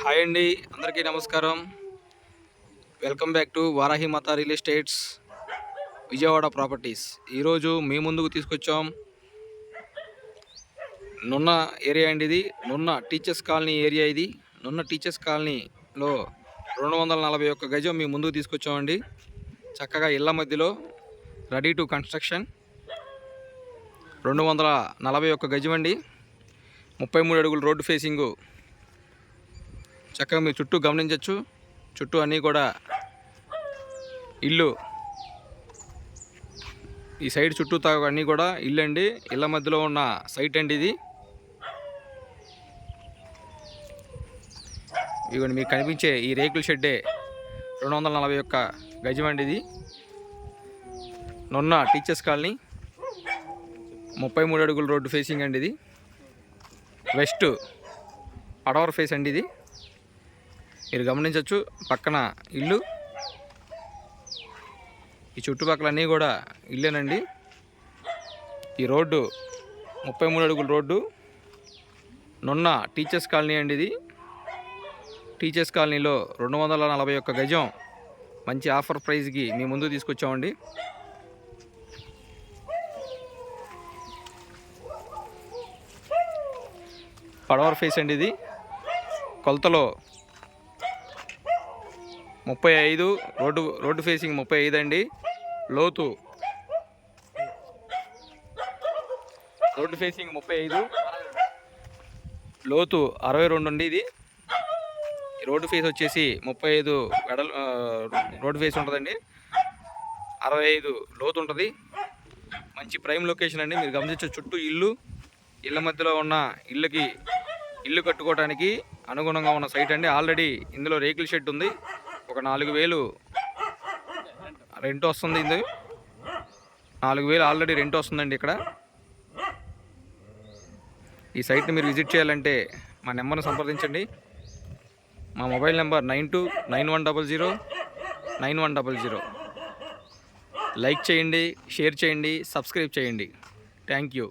Hi అండి అందరికీ నమస్కారం. Welcome back to Varahi Mata real estates Vijayawada properties ఈరోజు మీ ముందుకు తీసుకొచ్చాం. నున్న ఏరియా అండి ఇది. నున్న టీచర్స్ కాలనీ ఏరియా ఇది. నున్న టీచర్స్ కాలనీలో రెండు వందల నలభై ఒక్క గజం మీ ముందుకు తీసుకొచ్చామండి. చక్కగా ఇళ్ళ మధ్యలో రెడీ టు కన్స్ట్రక్షన్. రెండు వందల నలభై ఒక్క గజం అండి. ముప్పై మూడు అడుగులు రోడ్డు ఫేసింగు చక్కగా మీరు చుట్టూ గమనించవచ్చు చుట్టూ అన్నీ కూడా ఇల్లు. ఈ సైడ్ చుట్టూ తా అన్నీ కూడా ఇల్లు అండి. ఇళ్ళ మధ్యలో ఉన్న సైట్ అండి ఇది. ఇదిగోండి మీకు కనిపించే ఈ రేకుల షెడ్డే రెండు వందల నలభై ఒక్క గజం అండి ఇది. నున్న టీచర్స్ కాలనీ ముప్పై మూడు అడుగుల రోడ్డు ఫేసింగ్ అండి ఇది. వెస్ట్ అడవర్ ఫేస్ అండి ఇది. మీరు గమనించవచ్చు పక్కన ఇల్లు. ఈ చుట్టుపక్కల అన్నీ కూడా ఇల్లేనండి. ఈ రోడ్డు ముప్పై మూడు అడుగుల రోడ్డు. నున్న టీచర్స్ కాలనీ అండి ఇది. టీచర్స్ కాలనీలో రెండు వందల నలభై ఒక్క గజం మంచి ఆఫర్ ప్రైస్కి మీ ముందు తీసుకొచ్చామండి. పడవర్ ఫేస్ అండి ఇది. కొలతలో ముప్పై ఐదు రోడ్డు రోడ్డు ఫేసింగ్ ముప్పై ఐదు అండి. లోతు. రోడ్డు ఫేసింగ్ ముప్పై ఐదు. లోతు అరవై రెండు అండి ఇది. ఈ రోడ్డు ఫేస్ వచ్చేసి ముప్పై ఐదు వెడల్ రోడ్డు ఫేస్ ఉంటుందండి. అరవై ఐదు లోతు ఉంటుంది. మంచి ప్రైమ్ లొకేషన్ అండి. మీరు గమనించే చుట్టూ ఇల్లు. ఇళ్ళ మధ్యలో ఉన్న ఇళ్ళకి ఇల్లు కట్టుకోవడానికి అనుగుణంగా ఉన్న సైట్ అండి. ఆల్రెడీ ఇందులో రేకుల షెడ్ ఉంది. ఒక నాలుగు వేలు. రెంట్ వస్తుంది ఇది నాలుగు వేలు ఆల్రెడీ రెంట్ వస్తుందండి ఇక్కడ. ఈ సైట్ని మీరు విజిట్ చేయాలంటే మా నెంబర్ను సంప్రదించండి. మా mobile number nine two nine one double zero nine one double zero. Like చేయండి షేర్ చేయండి సబ్స్క్రైబ్ చేయండి. Thank you.